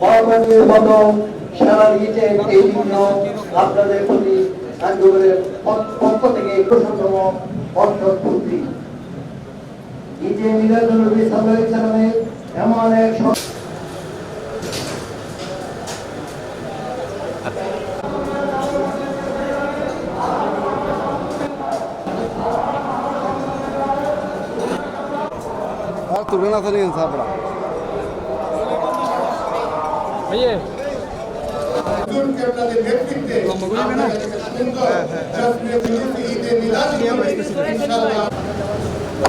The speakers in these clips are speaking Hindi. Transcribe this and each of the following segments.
বর্ণনীয় মতো সারা দিয়েছে এই জন্য আপনাদের প্রতি পক্ষ থেকে প্রশস্তম অর্থপূর্তি নিজে মিলাদ নবী সাল্লাল্লাহু আলাইহি সাল্লামের এমন এক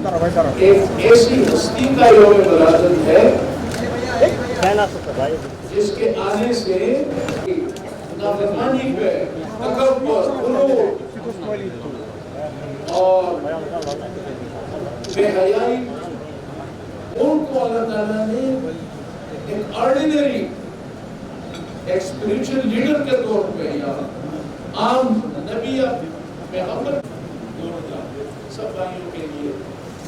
एक ऐसी हस्ती का योग विरासत है। जिसके आने से और बेहयाई उनको अल्लाह ताला ने एक ऑर्डिनरी एक स्पिरिचुअल लीडर के तौर पे या आम नबी या पैगंबर दोनों सब भाइयों के लिए।